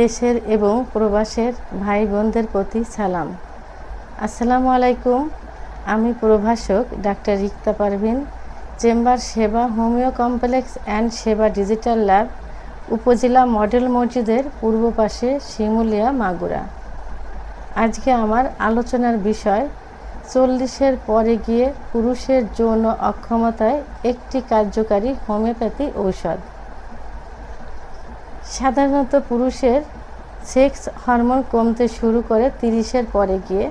দেশের এবং প্রবাসের ভাই বোনদের প্রতি সালাম। আসসালামু আলাইকুম। আমি প্রভাষক doctor Rikta Parvin, chamber Seba homeo complex and Seba digital lab, উপজেলা মডেল মসজিদের পূর্ব পাশে শিমুলিয়া মাগুরা। আজকে আমার আলোচনার বিষয়, চল্লিশের পরে গিয়ে পুরুষের যৌন অক্ষমতায় একটি কার্যকারী হোমিওপ্যাথি ঔষধ। সাধারণত পুরুষের সেক্স হরমোন কমতে শুরু করে তিরিশের পরে গিয়ে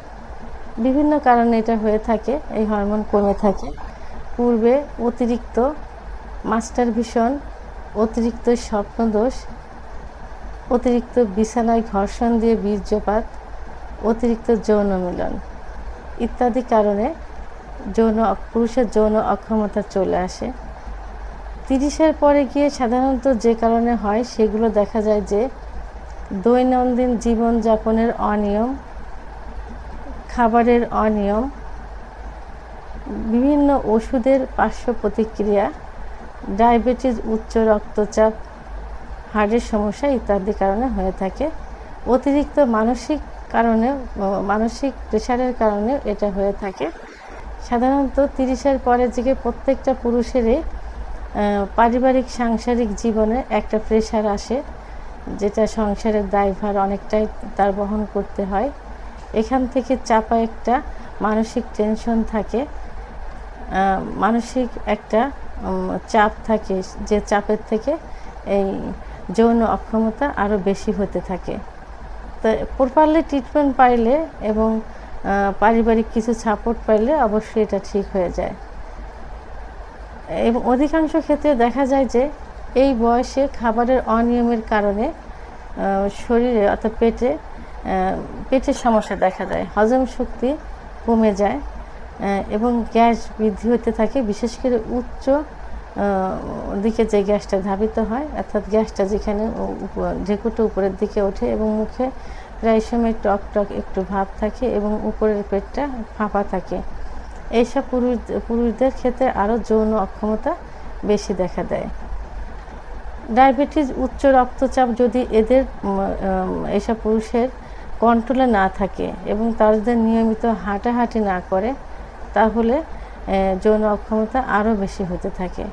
বিভিন্ন কারণে এটা হয়ে থাকে, এই হরমোন কমে থাকে। পূর্বে অতিরিক্ত মাস্টার ভীষণ, অতিরিক্ত স্বপ্নদোষ, অতিরিক্ত বিছানায় ঘর্ষণ দিয়ে বীর্যপাত, অতিরিক্ত যৌন মিলন ইত্যাদি কারণে যৌন পুরুষের যৌন অক্ষমতা চলে আসে। তিরিশের পরে গিয়ে সাধারণত যে কারণে হয়, সেগুলো দেখা যায় যে দৈনন্দিন জীবনযাপনের অনিয়ম, খাবারের অনিয়ম, বিভিন্ন ওষুধের পার্শ্ব প্রতিক্রিয়া, ডায়াবেটিস, উচ্চ রক্তচাপ হার্টের সমস্যা ইত্যাদি কারণে হয়ে থাকে। অতিরিক্ত মানসিক কারণে মানসিক প্রেশারের কারণে এটা হয়ে থাকে। সাধারণত তিরিশের পরে থেকে প্রত্যেকটা পুরুষেরই পারিবারিক, সাংসারিক জীবনে একটা প্রেশার আসে, যেটা সংসারের দায়ভার অনেকটাই তার বহন করতে হয়। এখান থেকে চাপা একটা মানসিক টেনশন থাকে। মানসিক একটা চাপ থাকে যে চাপের থেকে এই যৌন অক্ষমতা আরও বেশি হতে থাকে। তো প্রপারলি ট্রিটমেন্ট পাইলে এবং পারিবারিক কিছু সাপোর্ট পাইলে অবশ্যই এটা ঠিক হয়ে যায়। এবং অধিকাংশ ক্ষেত্রে দেখা যায় যে এই বয়সে খাবারের অনিয়মের কারণে শরীরে অর্থাৎ পেটে পেটের সমস্যা দেখা দেয়। হজম শক্তি কমে যায় এবং গ্যাস বৃদ্ধি হতে থাকে। বিশেষ করে উচ্চ দিকে যে গ্যাসটা ধাবিত হয়, অর্থাৎ গ্যাসটা যেখানে ঢেকুটো উপরের দিকে ওঠে এবং মুখে প্রায় সময় টক টক একটু ভাব থাকে এবং উপরের পেটটা ফাঁপা থাকে। এইসব পুরুষ, পুরুষদের ক্ষেত্রে আরও যৌন অক্ষমতা বেশি দেখা দেয়। ডায়াবেটিস, উচ্চ রক্তচাপ যদি এদের এইসব পুরুষের কন্ট্রোলে না থাকে এবং তাদের নিয়মিত হাঁটাহাঁটি না করে, তাহলে যৌন অক্ষমতা আরও বেশি হতে থাকে।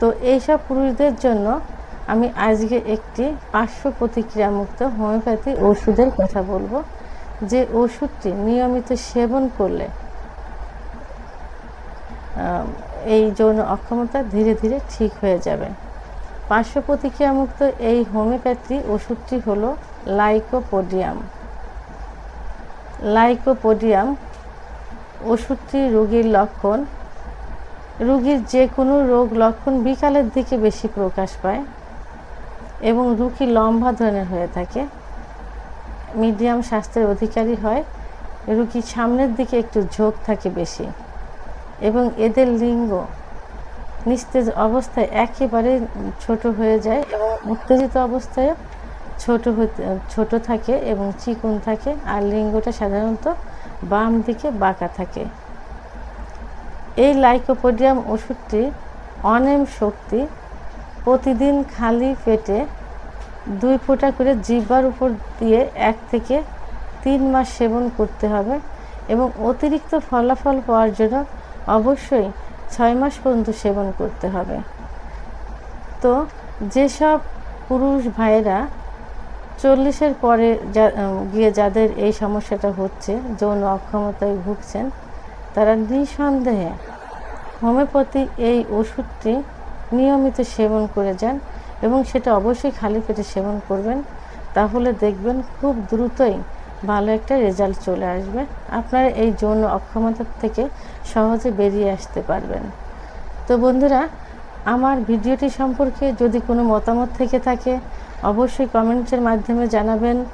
তো এইসব পুরুষদের জন্য আমি আজকে একটি পার্শ্ব প্রতিক্রিয়ামুক্ত হোমিওপ্যাথি ওষুধের কথা বলব। যে ওষুধটি নিয়মিত সেবন করলে এই যৌন অক্ষমতা ধীরে ধীরে ঠিক হয়ে যাবে। পার্শ্ব প্রতিক্রিয়ামুক্ত এই হোমিওপ্যাথি ওষুধটি হল লাইকোপোডিয়াম। লাইকোপোডিয়াম ওষুধটি রোগীর লক্ষণ। রুগীর যে কোনো রোগ লক্ষণ বিকালের দিকে বেশি প্রকাশ পায় এবং রুগী লম্বা ধরনের হয়ে থাকে। মিডিয়াম স্বাস্থ্যের অধিকারী হয়। রুগী সামনের দিকে একটু ঝোঁক থাকে বেশি। এবং এদের লিঙ্গ নিস্তেজ অবস্থায় একেবারে ছোট হয়ে যায় এবং উত্তেজিত অবস্থায় ছোট হতে, ছোট থাকে এবং চিকুন থাকে। আর লিঙ্গটা সাধারণত বাম দিকে বাঁকা থাকে। এই লাইকোপোডিয়াম ওষুধটি অনেম শক্তি। প্রতিদিন খালি পেটে দুই ফোঁটা করে জিব্বার উপর দিয়ে এক থেকে তিন মাস সেবন করতে হবে এবং অতিরিক্ত ফলাফল পাওয়ার জন্য অবশ্যই ছয় মাস পর্যন্ত সেবন করতে হবে। তো যেসব পুরুষ ভাইয়েরা চল্লিশের পরে গিয়ে যাদের এই সমস্যাটা হচ্ছে, যৌন অক্ষমতায় ভুগছেন, তারা নিঃসন্দেহে হোমিওপ্যাথি এই ওষুধটি নিয়মিত সেবন করে যান এবং সেটা অবশ্যই খালি পেটে সেবন করবেন, তাহলে দেখবেন খুব দ্রুতই ভালো একটা রেজাল্ট চলে আসবে। আপনারা এই যৌন অক্ষমতার থেকে সহজে বেরিয়ে আসতে পারবেন। তো বন্ধুরা, আমার ভিডিওটি সম্পর্কে যদি কোনো মতামত থেকে থাকে, অবশ্যই কমেন্টের মাধ্যমে জানাবেন।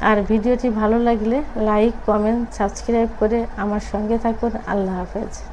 আর ভিডিওটি ভালো লাগলে লাইক, কমেন্ট, সাবস্ক্রাইব করে আমার সঙ্গে থাকুন। আল্লাহ হাফেজ।